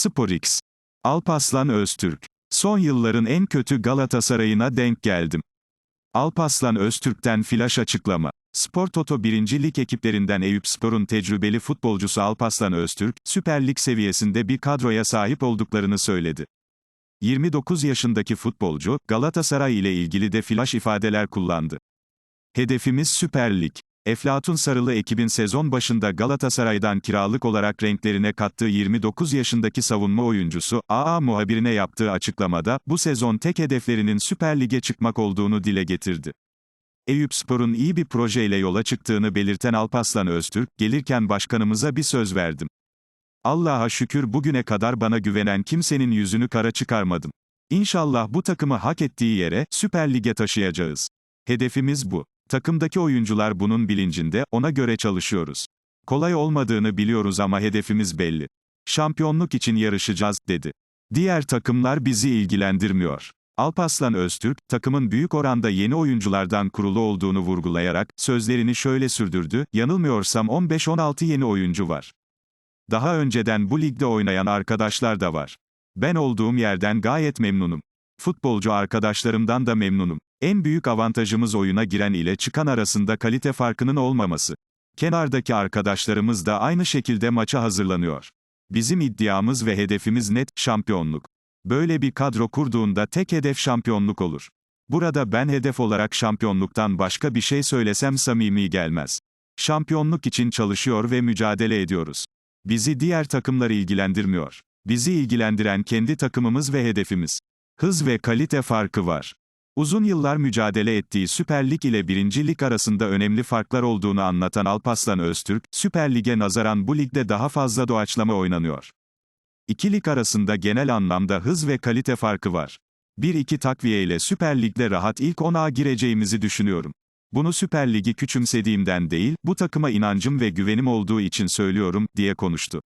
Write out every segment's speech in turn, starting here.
SporX. Alpaslan Öztürk. Son yılların en kötü Galatasaray'ına denk geldim. Alpaslan Öztürk'ten flash açıklama. Spor Toto 1. Lig ekiplerinden Eyüpspor'un tecrübeli futbolcusu Alpaslan Öztürk, Süper Lig seviyesinde bir kadroya sahip olduklarını söyledi. 29 yaşındaki futbolcu, Galatasaray ile ilgili de flash ifadeler kullandı. Hedefimiz Süper Lig. Eflatun Sarılı ekibin sezon başında Galatasaray'dan kiralık olarak renklerine kattığı 29 yaşındaki savunma oyuncusu, AA muhabirine yaptığı açıklamada, bu sezon tek hedeflerinin Süper Lig'e çıkmak olduğunu dile getirdi. Eyüpspor'un iyi bir projeyle yola çıktığını belirten Alpaslan Öztürk, gelirken başkanımıza bir söz verdim. Allah'a şükür bugüne kadar bana güvenen kimsenin yüzünü kara çıkarmadım. İnşallah bu takımı hak ettiği yere, Süper Lig'e taşıyacağız. Hedefimiz bu. Takımdaki oyuncular bunun bilincinde, ona göre çalışıyoruz. Kolay olmadığını biliyoruz ama hedefimiz belli. Şampiyonluk için yarışacağız, dedi. Diğer takımlar bizi ilgilendirmiyor. Alpaslan Öztürk, takımın büyük oranda yeni oyunculardan kurulu olduğunu vurgulayarak, sözlerini şöyle sürdürdü, yanılmıyorsam 15-16 yeni oyuncu var. Daha önceden bu ligde oynayan arkadaşlar da var. Ben olduğum yerden gayet memnunum. Futbolcu arkadaşlarımdan da memnunum. En büyük avantajımız oyuna giren ile çıkan arasında kalite farkının olmaması. Kenardaki arkadaşlarımız da aynı şekilde maça hazırlanıyor. Bizim iddiamız ve hedefimiz net, şampiyonluk. Böyle bir kadro kurduğunda tek hedef şampiyonluk olur. Burada ben hedef olarak şampiyonluktan başka bir şey söylesem samimi gelmez. Şampiyonluk için çalışıyor ve mücadele ediyoruz. Bizi diğer takımlar ilgilendirmiyor. Bizi ilgilendiren kendi takımımız ve hedefimiz. Hız ve kalite farkı var. Uzun yıllar mücadele ettiği Süper Lig ile 1. Lig arasında önemli farklar olduğunu anlatan Alpaslan Öztürk, Süper Lig'e nazaran bu ligde daha fazla doğaçlama oynanıyor. İki lig arasında genel anlamda hız ve kalite farkı var. Bir iki takviye ile Süper Lig'de rahat ilk 10'a gireceğimizi düşünüyorum. Bunu Süper Lig'i küçümsediğimden değil, bu takıma inancım ve güvenim olduğu için söylüyorum, diye konuştu.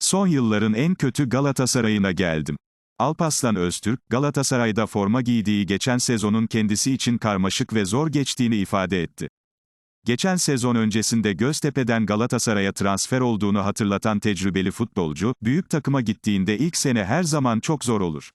Son yılların en kötü Galatasaray'ına geldim. Alpaslan Öztürk, Galatasaray'da forma giydiği geçen sezonun kendisi için karmaşık ve zor geçtiğini ifade etti. Geçen sezon öncesinde Göztepe'den Galatasaray'a transfer olduğunu hatırlatan tecrübeli futbolcu, büyük takıma gittiğinde ilk sene her zaman çok zor olur.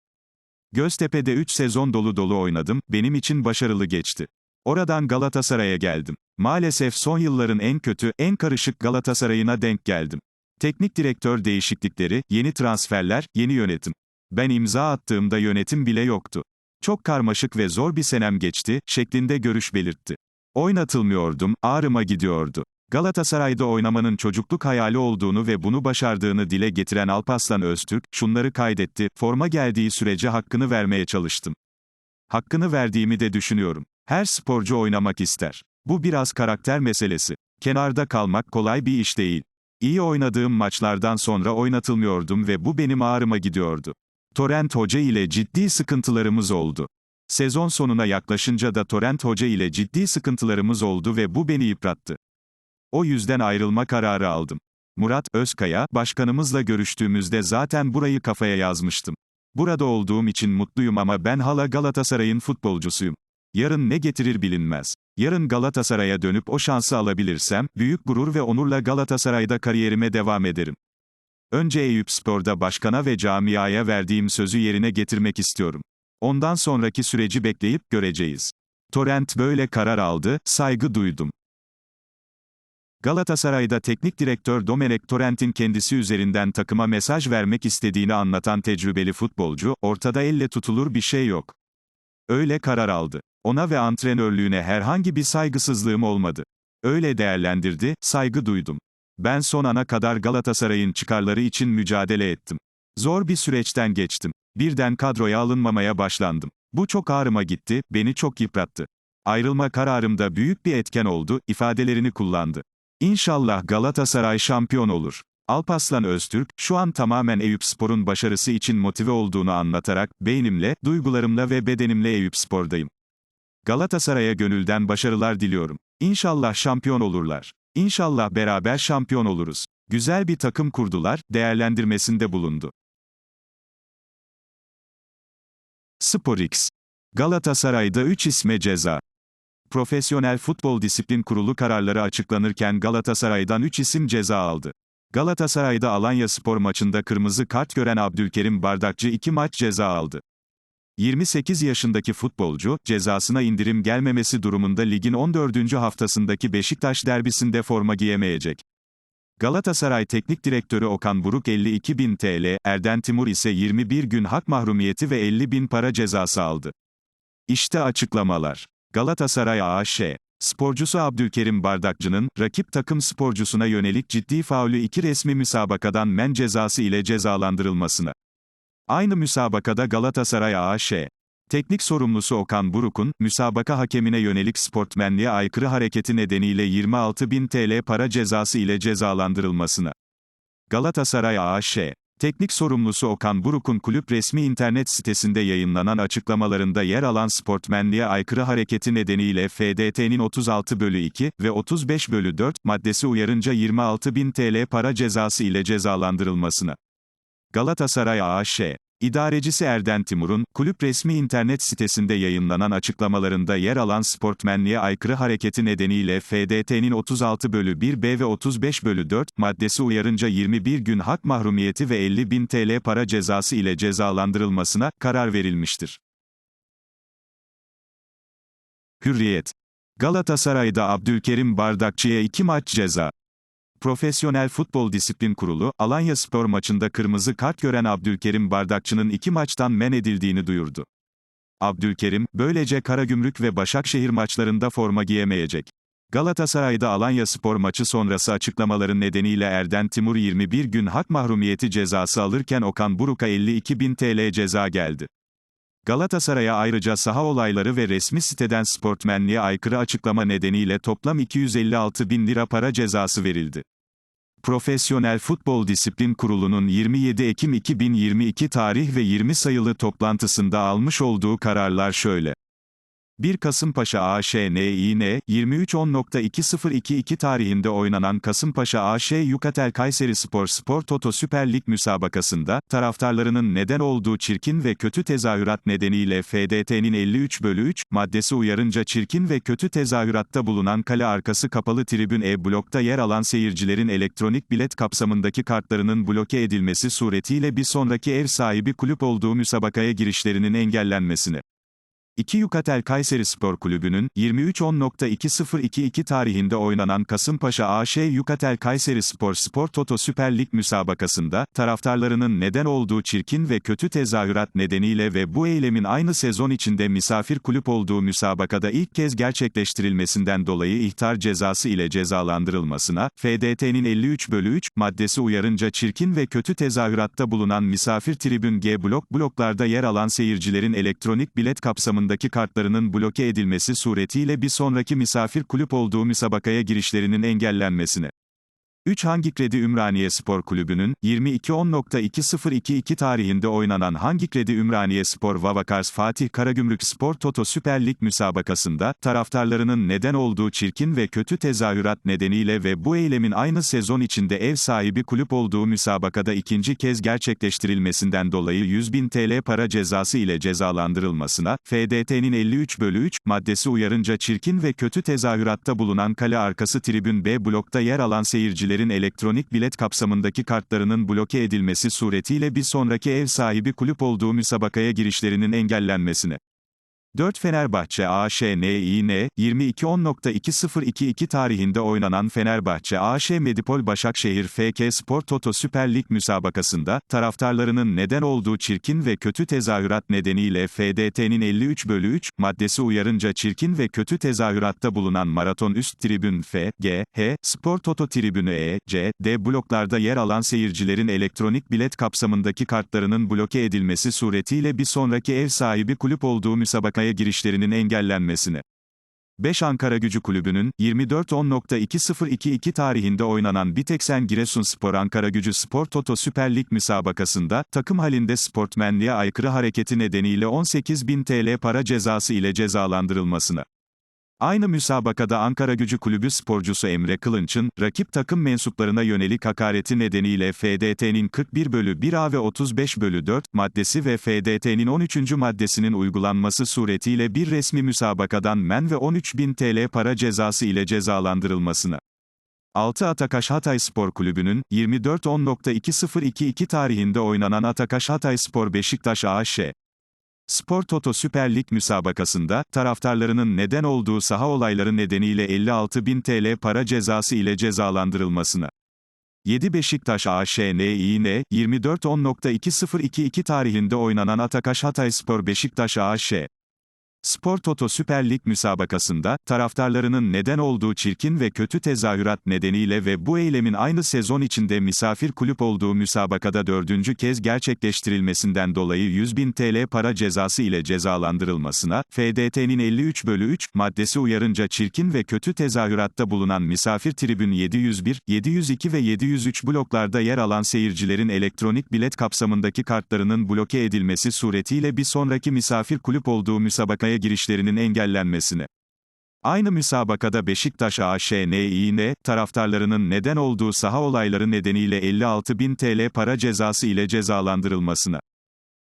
Göztepe'de 3 sezon dolu dolu oynadım, benim için başarılı geçti. Oradan Galatasaray'a geldim. Maalesef son yılların en kötü, en karışık Galatasaray'ına denk geldim. Teknik direktör değişiklikleri, yeni transferler, yeni yönetim. Ben imza attığımda yönetim bile yoktu. Çok karmaşık ve zor bir senem geçti, şeklinde görüş belirtti. Oynatılmıyordum, ağrıma gidiyordu. Galatasaray'da oynamanın çocukluk hayali olduğunu ve bunu başardığını dile getiren Alpaslan Öztürk, şunları kaydetti, forma geldiği sürece hakkını vermeye çalıştım. Hakkını verdiğimi de düşünüyorum. Her sporcu oynamak ister. Bu biraz karakter meselesi. Kenarda kalmak kolay bir iş değil. İyi oynadığım maçlardan sonra oynatılmıyordum ve bu benim ağrıma gidiyordu. Torrent Hoca ile ciddi sıkıntılarımız oldu. Sezon sonuna yaklaşınca da Torrent Hoca ile ciddi sıkıntılarımız oldu ve bu beni yıprattı. O yüzden ayrılma kararı aldım. Murat Özkaya, başkanımızla görüştüğümüzde zaten burayı kafaya yazmıştım. Burada olduğum için mutluyum ama ben hala Galatasaray'ın futbolcusuyum. Yarın ne getirir bilinmez. Yarın Galatasaray'a dönüp o şansı alabilirsem, büyük gurur ve onurla Galatasaray'da kariyerime devam ederim. Önce Eyüpspor'da başkana ve camiaya verdiğim sözü yerine getirmek istiyorum. Ondan sonraki süreci bekleyip göreceğiz. Torrent böyle karar aldı, saygı duydum. Galatasaray'da teknik direktör Domenech Torrent'in kendisi üzerinden takıma mesaj vermek istediğini anlatan tecrübeli futbolcu, ortada elle tutulur bir şey yok. Öyle karar aldı. Ona ve antrenörlüğüne herhangi bir saygısızlığım olmadı. Öyle değerlendirdi, saygı duydum. Ben son ana kadar Galatasaray'ın çıkarları için mücadele ettim. Zor bir süreçten geçtim. Birden kadroya alınmamaya başlandım. Bu çok ağrıma gitti, beni çok yıprattı. Ayrılma kararımda büyük bir etken oldu, ifadelerini kullandı. İnşallah Galatasaray şampiyon olur. Alpaslan Öztürk, şu an tamamen Eyüpspor'un başarısı için motive olduğunu anlatarak, beynimle, duygularımla ve bedenimle Eyüpspor'dayım. Galatasaray'a gönülden başarılar diliyorum. İnşallah şampiyon olurlar. İnşallah beraber şampiyon oluruz. Güzel bir takım kurdular, değerlendirmesinde bulundu. SporX. Galatasaray'da 3 isme ceza. Profesyonel Futbol Disiplin Kurulu kararları açıklanırken Galatasaray'dan 3 isim ceza aldı. Galatasaray'da Alanya Spor maçında kırmızı kart gören Abdülkerim Bardakçı 2 maç ceza aldı. 28 yaşındaki futbolcu, cezasına indirim gelmemesi durumunda ligin 14. haftasındaki Beşiktaş derbisinde forma giyemeyecek. Galatasaray Teknik Direktörü Okan Buruk 52 bin TL, Erden Timur ise 21 gün hak mahrumiyeti ve 50 bin para cezası aldı. İşte açıklamalar. Galatasaray AŞ Sporcusu Abdülkerim Bardakçı'nın, rakip takım sporcusuna yönelik ciddi faulü iki resmi müsabakadan men cezası ile cezalandırılmasına. Aynı müsabakada Galatasaray AŞ. Teknik sorumlusu Okan Buruk'un, müsabaka hakemine yönelik sportmenliğe aykırı hareketi nedeniyle 26 bin TL para cezası ile cezalandırılmasına. Galatasaray AŞ. Teknik sorumlusu Okan Buruk'un kulüp resmi internet sitesinde yayınlanan açıklamalarında yer alan sportmenliğe aykırı hareketi nedeniyle FDT'nin 36 bölü 2 ve 35 bölü 4 maddesi uyarınca 26 bin TL para cezası ile cezalandırılmasına. Galatasaray AŞ İdarecisi Erden Timur'un, kulüp resmi internet sitesinde yayınlanan açıklamalarında yer alan sportmenliğe aykırı hareketi nedeniyle FDT'nin 36 bölü 1B ve 35 bölü 4 maddesi uyarınca 21 gün hak mahrumiyeti ve 50 bin TL para cezası ile cezalandırılmasına karar verilmiştir. Hürriyet. Galatasaray'da Abdülkerim Bardakçı'ya 2 maç ceza. Profesyonel Futbol Disiplin Kurulu, Alanya Spor maçında kırmızı kart gören Abdülkerim Bardakçı'nın iki maçtan men edildiğini duyurdu. Abdülkerim, böylece Karagümrük ve Başakşehir maçlarında forma giyemeyecek. Galatasaray'da Alanya Spor maçı sonrası açıklamaların nedeniyle Erden Timur 21 gün hak mahrumiyeti cezası alırken Okan Buruk'a 52 bin TL ceza geldi. Galatasaray'a ayrıca saha olayları ve resmi siteden sportmenliğe aykırı açıklama nedeniyle toplam 256 bin lira para cezası verildi. Profesyonel Futbol Disiplin Kurulu'nun 27 Ekim 2022 tarih ve 20 sayılı toplantısında almış olduğu kararlar şöyle. 1 Kasımpaşa AŞNİN, 23.10.2022 tarihinde oynanan Kasımpaşa AŞ Yukatel Kayseri Spor Spor Toto Süper Lig müsabakasında, taraftarlarının neden olduğu çirkin ve kötü tezahürat nedeniyle FDT'nin 53 bölü 3, maddesi uyarınca çirkin ve kötü tezahüratta bulunan kale arkası kapalı tribün E blokta yer alan seyircilerin elektronik bilet kapsamındaki kartlarının bloke edilmesi suretiyle bir sonraki ev sahibi kulüp olduğu müsabakaya girişlerinin engellenmesine. 2 Yukatel Kayseri Spor Kulübü'nün, 23.10.2022 tarihinde oynanan Kasımpaşa AŞ Yukatel Kayseri Spor Spor Toto Süper Lig müsabakasında, taraftarlarının neden olduğu çirkin ve kötü tezahürat nedeniyle ve bu eylemin aynı sezon içinde misafir kulüp olduğu müsabakada ilk kez gerçekleştirilmesinden dolayı ihtar cezası ile cezalandırılmasına, FDT'nin 53 bölü 3, maddesi uyarınca çirkin ve kötü tezahüratta bulunan misafir tribün G blok bloklarda yer alan seyircilerin elektronik bilet kapsamında kapsamındaki kartlarının bloke edilmesi suretiyle bir sonraki misafir kulüp olduğu müsabakaya girişlerinin engellenmesine. 3 Hangi Kredi Ümraniye Spor Kulübü'nün, 22.10.2022 tarihinde oynanan Hangi Kredi Ümraniye Spor Vavakars Fatih Karagümrük Spor Toto Süper Lig müsabakasında, taraftarlarının neden olduğu çirkin ve kötü tezahürat nedeniyle ve bu eylemin aynı sezon içinde ev sahibi kulüp olduğu müsabakada ikinci kez gerçekleştirilmesinden dolayı 100 bin TL para cezası ile cezalandırılmasına, FDT'nin 53 bölü 3, maddesi uyarınca çirkin ve kötü tezahüratta bulunan kale arkası tribün B blokta yer alan seyircilerin seyircilerin elektronik bilet kapsamındaki kartlarının bloke edilmesi suretiyle bir sonraki ev sahibi kulüp olduğu müsabakaya girişlerinin engellenmesine. 4 Fenerbahçe AŞNİN, 22.10.2022 tarihinde oynanan Fenerbahçe AŞ Medipol Başakşehir FK Spor Toto Süper Lig müsabakasında, taraftarlarının neden olduğu çirkin ve kötü tezahürat nedeniyle FDT'nin 53 bölü 3, maddesi uyarınca çirkin ve kötü tezahüratta bulunan maraton üst tribün F, G, H, Spor Toto tribünü E, C, D bloklarda yer alan seyircilerin elektronik bilet kapsamındaki kartlarının bloke edilmesi suretiyle bir sonraki ev sahibi kulüp olduğu müsabaka müsabakaya girişlerinin engellenmesine. 5 Ankara Gücü Kulübü'nün, 24.10.2022 tarihinde oynanan Biteksen Giresunspor Ankara Gücü Spor Toto Süper Lig müsabakasında, takım halinde sportmenliğe aykırı hareketi nedeniyle 18.000 TL para cezası ile cezalandırılmasına. Aynı müsabakada Ankara Gücü Kulübü sporcusu Emre Kılınç'ın, rakip takım mensuplarına yönelik hakareti nedeniyle FDT'nin 41 bölü 1A ve 35 bölü 4 maddesi ve FDT'nin 13. maddesinin uygulanması suretiyle bir resmi müsabakadan men ve 13.000 TL para cezası ile cezalandırılmasına. 6 Atakaş Hatay Spor Kulübü'nün, 24.10.2022 tarihinde oynanan Atakaş Hatay Spor Beşiktaş AŞ. Spor Toto Süper Lig müsabakasında, taraftarlarının neden olduğu saha olayları nedeniyle 56 bin TL para cezası ile cezalandırılmasına. 7 Beşiktaş AŞNİN, 24.10.2022 tarihinde oynanan Atakaş Hatay Spor Beşiktaş AŞ. Spor Toto Süper Lig müsabakasında, taraftarlarının neden olduğu çirkin ve kötü tezahürat nedeniyle ve bu eylemin aynı sezon içinde misafir kulüp olduğu müsabakada dördüncü kez gerçekleştirilmesinden dolayı 100 bin TL para cezası ile cezalandırılmasına, FDT'nin 53 bölü 3 maddesi uyarınca çirkin ve kötü tezahüratta bulunan misafir tribün 701, 702 ve 703 bloklarda yer alan seyircilerin elektronik bilet kapsamındaki kartlarının bloke edilmesi suretiyle bir sonraki misafir kulüp olduğu müsabakaya girişlerinin engellenmesine. Aynı müsabakada Beşiktaş AŞNİN, taraftarlarının neden olduğu saha olayları nedeniyle 56 bin TL para cezası ile cezalandırılmasına.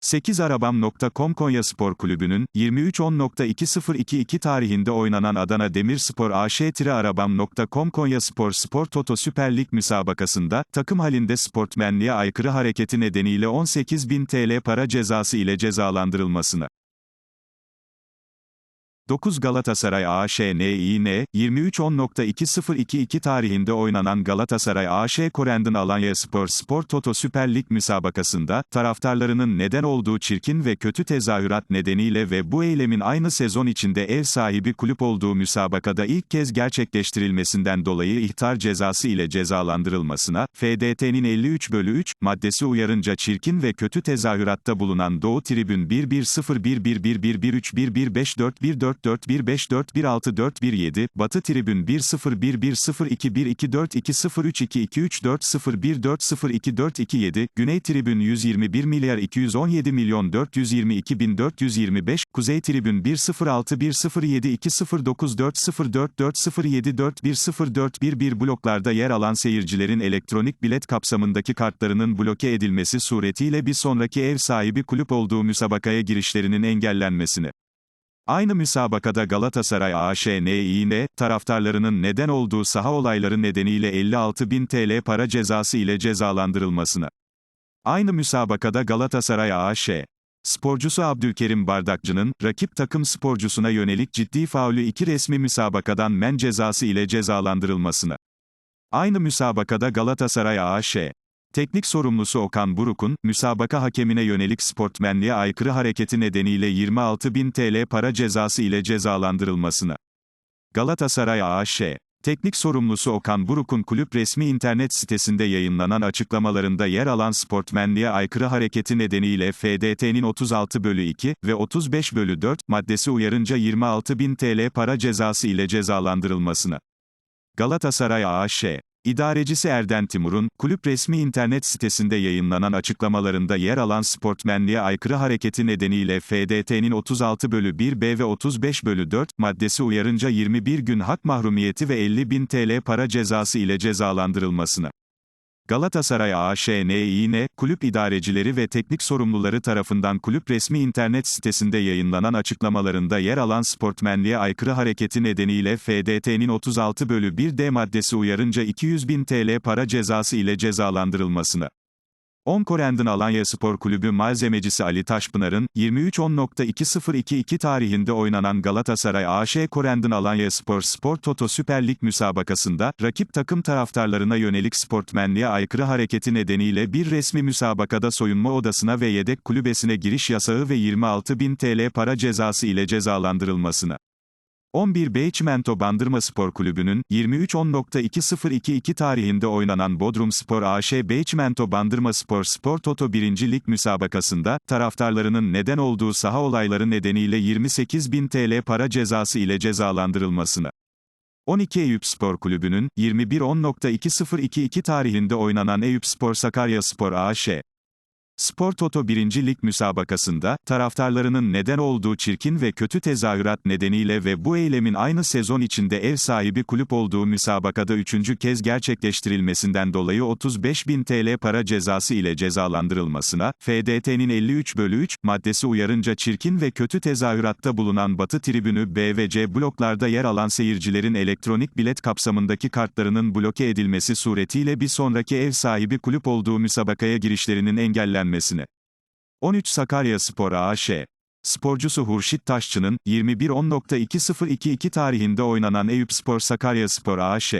8arabam.com Konya Spor Kulübü'nün, 23.10.2022 tarihinde oynanan Adana Demirspor AŞ-arabam.com Konya Spor Spor Toto Süper Lig müsabakasında, takım halinde sportmenliğe aykırı hareketi nedeniyle 18 bin TL para cezası ile cezalandırılmasına. 9 Galatasaray AŞNİN, 23.10.2022 tarihinde oynanan Galatasaray AŞ Korendin Alanya Spor Spor Toto Süper Lig müsabakasında, taraftarlarının neden olduğu çirkin ve kötü tezahürat nedeniyle ve bu eylemin aynı sezon içinde ev sahibi kulüp olduğu müsabakada ilk kez gerçekleştirilmesinden dolayı ihtar cezası ile cezalandırılmasına, FDT'nin 53 bölü 3, maddesi uyarınca çirkin ve kötü tezahüratta bulunan Doğu Tribün 110111113115414 44154164117, Batı Tribün 1011012242203223401402427, Güney Tribün 121 milyar 217 milyon 422 bin 425, Kuzey Tribün 10612094404407411 bloklarda yer alan seyircilerin elektronik bilet kapsamındaki kartlarının bloke edilmesi suretiyle bir sonraki ev sahibi kulüp olduğu müsabakaya girişlerinin engellenmesine. Aynı müsabakada Galatasaray AŞNİN, taraftarlarının neden olduğu saha olayları nedeniyle 56 bin TL para cezası ile cezalandırılmasına. Aynı müsabakada Galatasaray AŞ. Sporcusu Abdülkerim Bardakçı'nın, rakip takım sporcusuna yönelik ciddi faulü iki resmi müsabakadan men cezası ile cezalandırılmasına. Aynı müsabakada Galatasaray AŞ. Teknik sorumlusu Okan Buruk'un, müsabaka hakemine yönelik sportmenliğe aykırı hareketi nedeniyle 26 bin TL para cezası ile cezalandırılmasına. Galatasaray AŞ. Teknik sorumlusu Okan Buruk'un kulüp resmi internet sitesinde yayınlanan açıklamalarında yer alan sportmenliğe aykırı hareketi nedeniyle FDT'nin 36 bölü 2 ve 35 bölü 4 maddesi uyarınca 26 bin TL para cezası ile cezalandırılmasına. Galatasaray AŞ. İdarecisi Erden Timur'un, kulüp resmi internet sitesinde yayınlanan açıklamalarında yer alan sportmenliğe aykırı hareketi nedeniyle FDT'nin 36 bölü 1B ve 35 bölü 4 maddesi uyarınca 21 gün hak mahrumiyeti ve 50 bin TL para cezası ile cezalandırılmasına. Galatasaray AŞNİN, kulüp idarecileri ve teknik sorumluları tarafından kulüp resmi internet sitesinde yayınlanan açıklamalarında yer alan sportmenliğe aykırı hareketi nedeniyle FDT'nin 36 bölü 1D maddesi uyarınca 200 bin TL para cezası ile cezalandırılmasına. 10 Korendin Alanya Spor Kulübü malzemecisi Ali Taşpınar'ın, 23.10.2022 tarihinde oynanan Galatasaray AŞ Korendin Alanya Spor Spor Toto Süper Lig müsabakasında, rakip takım taraftarlarına yönelik sportmenliğe aykırı hareketi nedeniyle bir resmi müsabakada soyunma odasına ve yedek kulübesine giriş yasağı ve 26 bin TL para cezası ile cezalandırılmasına. 11 Beyçimento Bandırma Spor Kulübü'nün, 23.10.2022 tarihinde oynanan Bodrum Spor AŞ Beyçimento Bandırma Spor Spor Toto 1. Lig müsabakasında, taraftarlarının neden olduğu saha olayları nedeniyle 28 bin TL para cezası ile cezalandırılmasına. 12 Eyüp Spor Kulübü'nün, 21.10.2022 tarihinde oynanan Eyüp Spor Sakarya Spor AŞ. Spor Toto 1. Lig müsabakasında, taraftarlarının neden olduğu çirkin ve kötü tezahürat nedeniyle ve bu eylemin aynı sezon içinde ev sahibi kulüp olduğu müsabakada üçüncü kez gerçekleştirilmesinden dolayı 35 bin TL para cezası ile cezalandırılmasına, FDT'nin 53 bölü 3 maddesi uyarınca çirkin ve kötü tezahüratta bulunan Batı tribünü B ve C bloklarda yer alan seyircilerin elektronik bilet kapsamındaki kartlarının bloke edilmesi suretiyle bir sonraki ev sahibi kulüp olduğu müsabakaya girişlerinin engellenmesine. 13 Sakarya Spor AŞ Sporcusu Hurşit Taşçı'nın, 21.10.2022 tarihinde oynanan Eyüp Spor Sakarya Spor AŞ.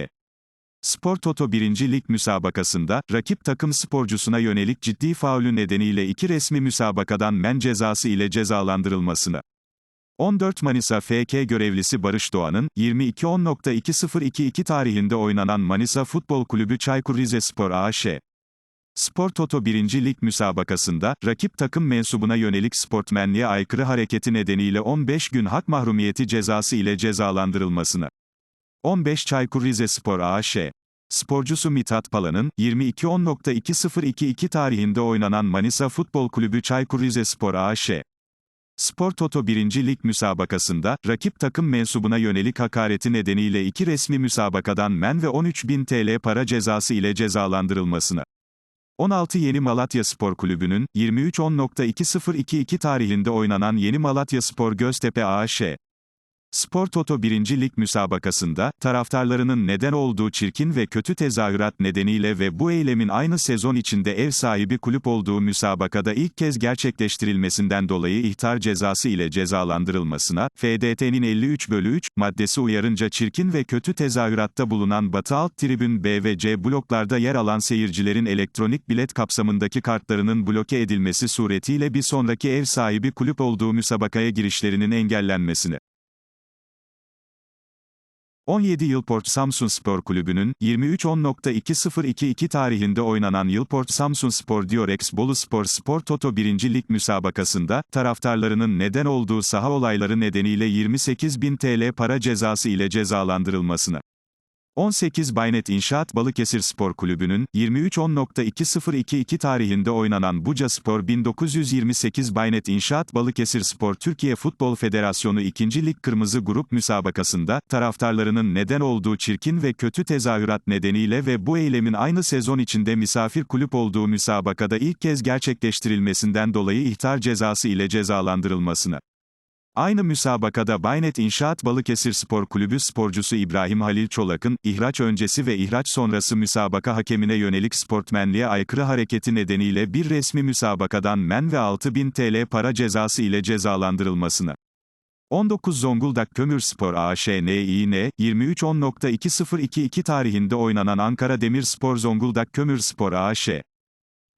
Spor Toto 1. Lig müsabakasında, rakip takım sporcusuna yönelik ciddi faulü nedeniyle iki resmi müsabakadan men cezası ile cezalandırılmasına. 14 Manisa FK görevlisi Barış Doğan'ın, 22.10.2022 tarihinde oynanan Manisa Futbol Kulübü Çaykur Rizespor AŞ. Spor Toto 1. Lig müsabakasında, rakip takım mensubuna yönelik sportmenliğe aykırı hareketi nedeniyle 15 gün hak mahrumiyeti cezası ile cezalandırılmasına. 15 Çaykur Rizespor AŞ. Sporcusu Mithat Pala'nın, 22.10.2022 tarihinde oynanan Manisa Futbol Kulübü Çaykur Rizespor AŞ. Spor Toto 1. Lig müsabakasında, rakip takım mensubuna yönelik hakareti nedeniyle iki resmi müsabakadan men ve 13.000 TL para cezası ile cezalandırılmasına. 16 Yeni Malatya Spor Kulübü'nün, 23.10.2022 tarihinde oynanan Yeni Malatya Spor Göztepe AŞ. Spor Toto 1. Lig müsabakasında, taraftarlarının neden olduğu çirkin ve kötü tezahürat nedeniyle ve bu eylemin aynı sezon içinde ev sahibi kulüp olduğu müsabakada ilk kez gerçekleştirilmesinden dolayı ihtar cezası ile cezalandırılmasına, FDT'nin 53 bölü 3 maddesi uyarınca çirkin ve kötü tezahüratta bulunan Batı Alt Tribün B ve C bloklarda yer alan seyircilerin elektronik bilet kapsamındaki kartlarının bloke edilmesi suretiyle bir sonraki ev sahibi kulüp olduğu müsabakaya girişlerinin engellenmesine. 17 Yılport Samsun Spor Kulübü'nün, 23.10.2022 tarihinde oynanan Yılport Samsun Spor Diorex Bolu Spor Spor Toto 1. Lig müsabakasında, taraftarlarının neden olduğu saha olayları nedeniyle 28 bin TL para cezası ile cezalandırılmasına. 18 Baynet İnşaat Balıkesir Spor Kulübü'nün, 23.10.2022 tarihinde oynanan Buca Spor 1928 Baynet İnşaat Balıkesir Spor Türkiye Futbol Federasyonu 2. Lig Kırmızı Grup müsabakasında, taraftarlarının neden olduğu çirkin ve kötü tezahürat nedeniyle ve bu eylemin aynı sezon içinde misafir kulüp olduğu müsabakada ilk kez gerçekleştirilmesinden dolayı ihtar cezası ile cezalandırılmasına. Aynı müsabakada Baynet İnşaat Balıkesir Spor Kulübü sporcusu İbrahim Halil Çolak'ın, ihraç öncesi ve ihraç sonrası müsabaka hakemine yönelik sportmenliğe aykırı hareketi nedeniyle bir resmi müsabakadan men ve 6000 TL para cezası ile cezalandırılmasına. 19 Zonguldak Kömürspor AŞNİN, 23.10.2022 tarihinde oynanan Ankara Demirspor Zonguldak Kömürspor AŞ.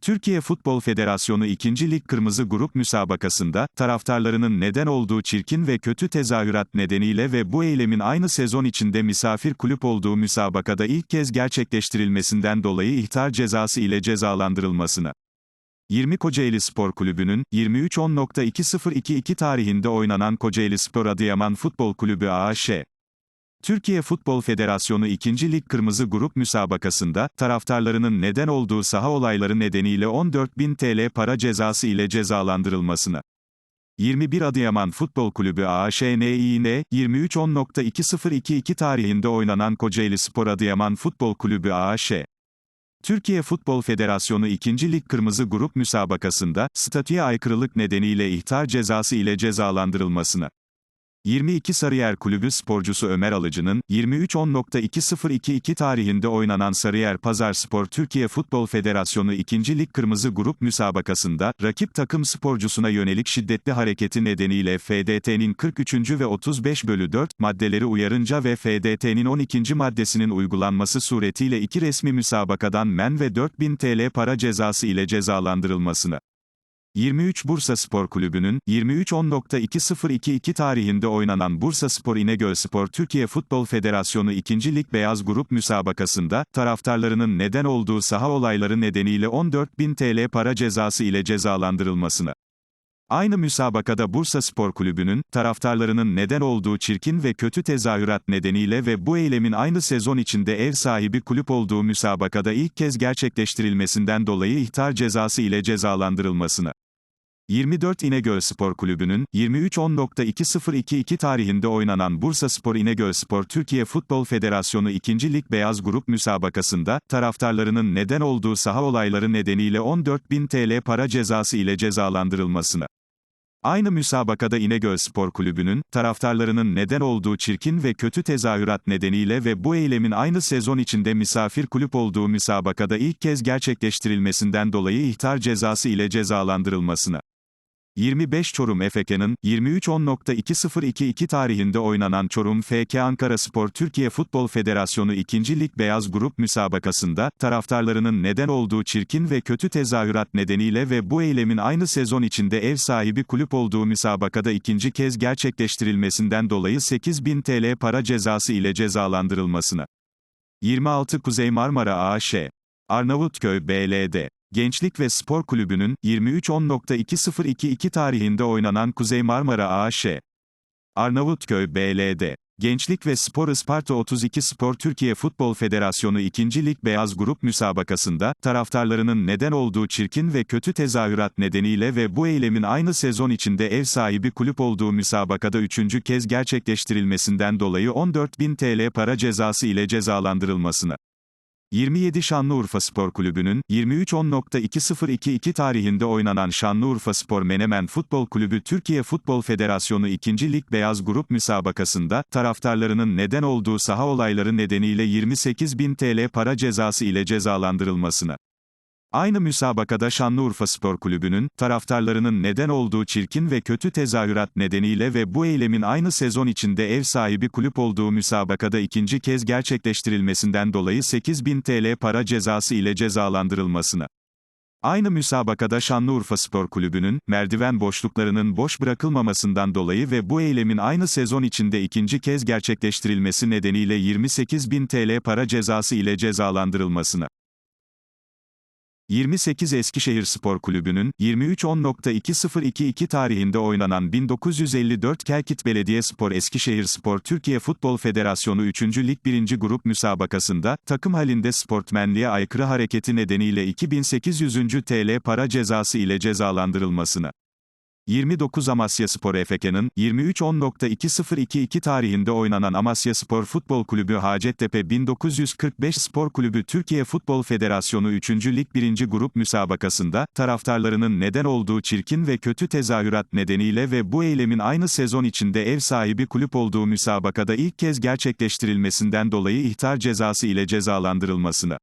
Türkiye Futbol Federasyonu 2. Lig Kırmızı Grup müsabakasında, taraftarlarının neden olduğu çirkin ve kötü tezahürat nedeniyle ve bu eylemin aynı sezon içinde misafir kulüp olduğu müsabakada ilk kez gerçekleştirilmesinden dolayı ihtar cezası ile cezalandırılmasına. 20 Kocaeli Spor Kulübü'nün, 23.10.2022 tarihinde oynanan Kocaeli Spor Adıyaman Futbol Kulübü AŞ. Türkiye Futbol Federasyonu 2. Lig Kırmızı Grup müsabakasında, taraftarlarının neden olduğu saha olayları nedeniyle 14.000 TL para cezası ile cezalandırılmasına. 21 Adıyaman Futbol Kulübü AŞNİN, 23.10.2022 tarihinde oynanan Kocaeli Spor Adıyaman Futbol Kulübü AŞ. Türkiye Futbol Federasyonu 2. Lig Kırmızı Grup müsabakasında, statüye aykırılık nedeniyle ihtar cezası ile cezalandırılmasına. 22 Sarıyer Kulübü sporcusu Ömer Alıcı'nın, 23.10.2022 tarihinde oynanan Sarıyer Pazar Spor Türkiye Futbol Federasyonu 2. Lig Kırmızı Grup müsabakasında, rakip takım sporcusuna yönelik şiddetli hareketi nedeniyle FDT'nin 43. ve 35 bölü 4 maddeleri uyarınca ve FDT'nin 12. maddesinin uygulanması suretiyle iki resmi müsabakadan men ve 4000 TL para cezası ile cezalandırılmasına. 23 Bursa Spor Kulübü'nün, 23.10.2022 tarihinde oynanan Bursa Spor İnegöl Spor Türkiye Futbol Federasyonu 2. Lig Beyaz Grup müsabakasında, taraftarlarının neden olduğu saha olayları nedeniyle 14.000 TL para cezası ile cezalandırılmasına. Aynı müsabakada Bursa Spor Kulübü'nün, taraftarlarının neden olduğu çirkin ve kötü tezahürat nedeniyle ve bu eylemin aynı sezon içinde ev sahibi kulüp olduğu müsabakada ilk kez gerçekleştirilmesinden dolayı ihtar cezası ile cezalandırılmasına. 24 İnegöl Spor Kulübü'nün, 23.10.2022 tarihinde oynanan Bursa Spor İnegöl Spor Türkiye Futbol Federasyonu 2. Lig Beyaz Grup müsabakasında, taraftarlarının neden olduğu saha olayları nedeniyle 14.000 TL para cezası ile cezalandırılmasına. Aynı müsabakada İnegöl Spor Kulübü'nün, taraftarlarının neden olduğu çirkin ve kötü tezahürat nedeniyle ve bu eylemin aynı sezon içinde misafir kulüp olduğu müsabakada ilk kez gerçekleştirilmesinden dolayı ihtar cezası ile cezalandırılmasına. 25 Çorum FK'nın, 23.10.2022 tarihinde oynanan Çorum FK Ankara Spor Türkiye Futbol Federasyonu 2. Lig Beyaz Grup müsabakasında, taraftarlarının neden olduğu çirkin ve kötü tezahürat nedeniyle ve bu eylemin aynı sezon içinde ev sahibi kulüp olduğu müsabakada ikinci kez gerçekleştirilmesinden dolayı 8000 TL para cezası ile cezalandırılmasına. 26 Kuzey Marmara AŞ Arnavutköy BLD Gençlik ve Spor Kulübü'nün 23.10.2022 tarihinde oynanan Kuzey Marmara AŞ Arnavutköy BLD Gençlik ve Spor Isparta 32 Spor Türkiye Futbol Federasyonu 2. Lig Beyaz Grup müsabakasında, taraftarlarının neden olduğu çirkin ve kötü tezahürat nedeniyle ve bu eylemin aynı sezon içinde ev sahibi kulüp olduğu müsabakada üçüncü kez gerçekleştirilmesinden dolayı 14.000 TL para cezası ile cezalandırılmasına. 27 Şanlıurfa Spor Kulübü'nün, 23.10.2022 tarihinde oynanan Şanlıurfa Spor Menemen Futbol Kulübü Türkiye Futbol Federasyonu 2. Lig Beyaz Grup müsabakasında, taraftarlarının neden olduğu saha olayları nedeniyle 28.000 TL para cezası ile cezalandırılmasına. Aynı müsabakada Şanlıurfa Spor Kulübü'nün, taraftarlarının neden olduğu çirkin ve kötü tezahürat nedeniyle ve bu eylemin aynı sezon içinde ev sahibi kulüp olduğu müsabakada ikinci kez gerçekleştirilmesinden dolayı 8000 TL para cezası ile cezalandırılmasına. Aynı müsabakada Şanlıurfa Spor Kulübü'nün, merdiven boşluklarının boş bırakılmamasından dolayı ve bu eylemin aynı sezon içinde ikinci kez gerçekleştirilmesi nedeniyle 28.000 TL para cezası ile cezalandırılmasına. 28 Eskişehir Spor Kulübü'nün, 23.10.2022 tarihinde oynanan 1954 Kelkit Belediyespor Eskişehir Spor Türkiye Futbol Federasyonu 3. Lig 1. Grup müsabakasında, takım halinde sportmenliğe aykırı hareketi nedeniyle 2800. TL para cezası ile cezalandırılmasına. 29 Amasya Spor FK'nın, 23.10.2022 tarihinde oynanan Amasya Spor Futbol Kulübü Hacettepe 1945 Spor Kulübü Türkiye Futbol Federasyonu 3. Lig 1. Grup müsabakasında, taraftarlarının neden olduğu çirkin ve kötü tezahürat nedeniyle ve bu eylemin aynı sezon içinde ev sahibi kulüp olduğu müsabakada ilk kez gerçekleştirilmesinden dolayı ihtar cezası ile cezalandırılmasına.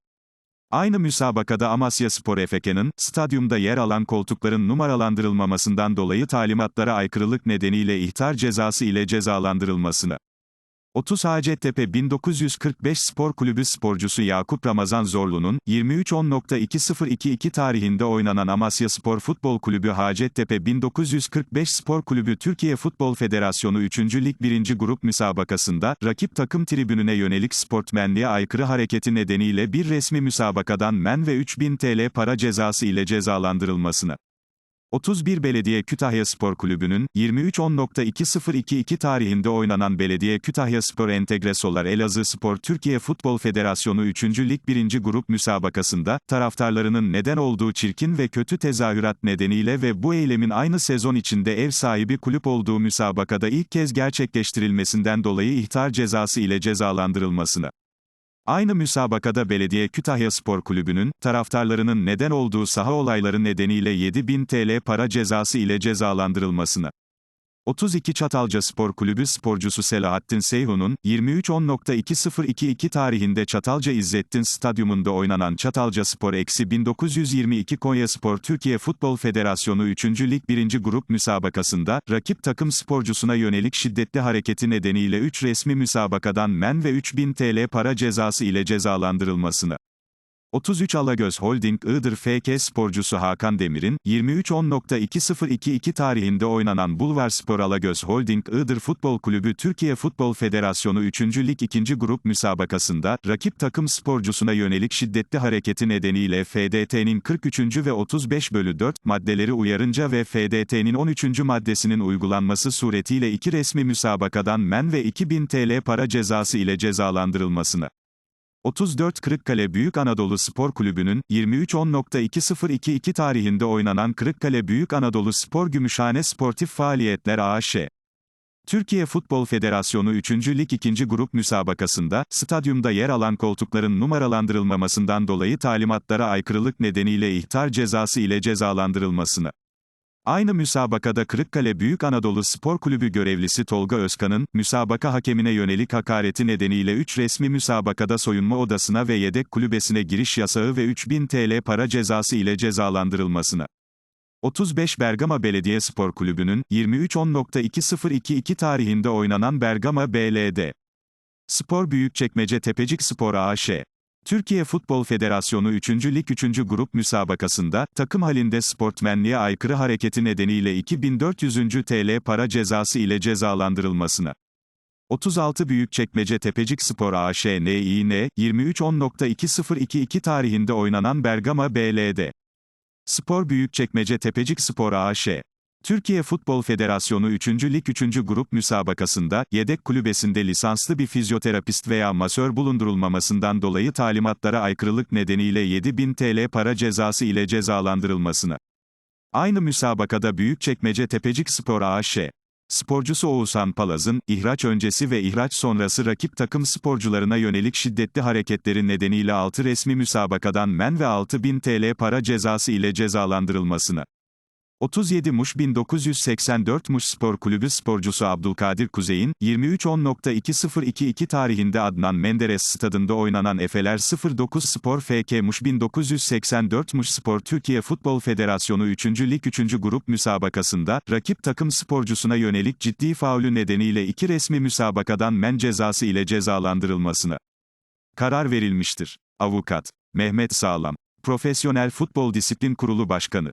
Aynı müsabakada Amasya Spor FK'nın, stadyumda yer alan koltukların numaralandırılmamasından dolayı talimatlara aykırılık nedeniyle ihtar cezası ile cezalandırılmasını. 30 Hacettepe 1945 Spor Kulübü sporcusu Yakup Ramazan Zorlu'nun, 23.10.2022 tarihinde oynanan Amasya Spor Futbol Kulübü Hacettepe 1945 Spor Kulübü Türkiye Futbol Federasyonu 3. Lig 1. Grup müsabakasında, rakip takım tribününe yönelik sportmenliğe aykırı hareketi nedeniyle bir resmi müsabakadan men ve 3000 TL para cezası ile cezalandırılmasına. 31 Belediye Kütahya Spor Kulübü'nün, 23.10.2022 tarihinde oynanan Belediye Kütahya Spor Entegresolar Elazığ Spor Türkiye Futbol Federasyonu 3. Lig 1. Grup müsabakasında, taraftarlarının neden olduğu çirkin ve kötü tezahürat nedeniyle ve bu eylemin aynı sezon içinde ev sahibi kulüp olduğu müsabakada ilk kez gerçekleştirilmesinden dolayı ihtar cezası ile cezalandırılmasına. Aynı müsabakada Belediye Kütahya Spor Kulübü'nün, taraftarlarının neden olduğu saha olayları nedeniyle 7000 TL para cezası ile cezalandırılmasına. 32 Çatalca Spor Kulübü sporcusu Selahattin Seyhun'un, 23.10.2022 tarihinde Çatalca İzzettin Stadyumunda oynanan Çatalca Spor eksi 1922 Konya Spor Türkiye Futbol Federasyonu 3. Lig 1. Grup müsabakasında, rakip takım sporcusuna yönelik şiddetli hareketi nedeniyle 3 resmi müsabakadan men ve 3000 TL para cezası ile cezalandırılmasına. 33 Alagöz Holding Iğdır FK sporcusu Hakan Demir'in, 23.10.2022 tarihinde oynanan Bulvarspor Alagöz Holding Iğdır Futbol Kulübü Türkiye Futbol Federasyonu 3. Lig 2. Grup müsabakasında, rakip takım sporcusuna yönelik şiddetli hareketi nedeniyle FDT'nin 43. ve 35 bölü 4 maddeleri uyarınca ve FDT'nin 13. maddesinin uygulanması suretiyle iki resmi müsabakadan men ve 2000 TL para cezası ile cezalandırılmasına. 34 Kırıkkale Büyük Anadolu Spor Kulübü'nün 23.10.2022 tarihinde oynanan Kırıkkale Büyük Anadolu Spor Gümüşhane Sportif Faaliyetler AŞ. Türkiye Futbol Federasyonu 3. Lig 2. Grup müsabakasında, stadyumda yer alan koltukların numaralandırılmamasından dolayı talimatlara aykırılık nedeniyle ihtar cezası ile cezalandırılmasını. Aynı müsabakada Kırıkkale Büyük Anadolu Spor Kulübü görevlisi Tolga Özkan'ın, müsabaka hakemine yönelik hakareti nedeniyle 3 resmi müsabakada soyunma odasına ve yedek kulübesine giriş yasağı ve 3000 TL para cezası ile cezalandırılmasına. 35 Bergama Belediye Spor Kulübü'nün, 23.10.2022 tarihinde oynanan Bergama BLD. Spor Büyükçekmece Tepecik Spor AŞ. Türkiye Futbol Federasyonu 3. Lig 3. Grup müsabakasında, takım halinde sportmenliğe aykırı hareketi nedeniyle 2400. TL para cezası ile cezalandırılmasına. 36 Büyükçekmece Tepecik Spor AŞ NİN, 23.10.2022 tarihinde oynanan Bergama BLD. Spor Büyükçekmece Tepecik Spor AŞ. Türkiye Futbol Federasyonu 3. Lig 3. Grup müsabakasında, yedek kulübesinde lisanslı bir fizyoterapist veya masör bulundurulmamasından dolayı talimatlara aykırılık nedeniyle 7000 TL para cezası ile cezalandırılmasına. Aynı müsabakada Büyükçekmece Tepecik Spor AŞ. Sporcusu Oğuzhan Palaz'ın, ihraç öncesi ve ihraç sonrası rakip takım sporcularına yönelik şiddetli hareketleri nedeniyle 6 resmi müsabakadan men ve 6000 TL para cezası ile cezalandırılmasına. 37 Muş 1984 Muş Spor Kulübü sporcusu Abdülkadir Kuzey'in, 23.10.2022 tarihinde Adnan Menderes stadında oynanan Efeler 09 Spor FK Muş 1984 Muş Spor Türkiye Futbol Federasyonu 3. Lig 3. Grup müsabakasında, rakip takım sporcusuna yönelik ciddi faulü nedeniyle iki resmi müsabakadan men cezası ile cezalandırılmasına karar verilmiştir. Avukat Mehmet Sağlam, Profesyonel Futbol Disiplin Kurulu Başkanı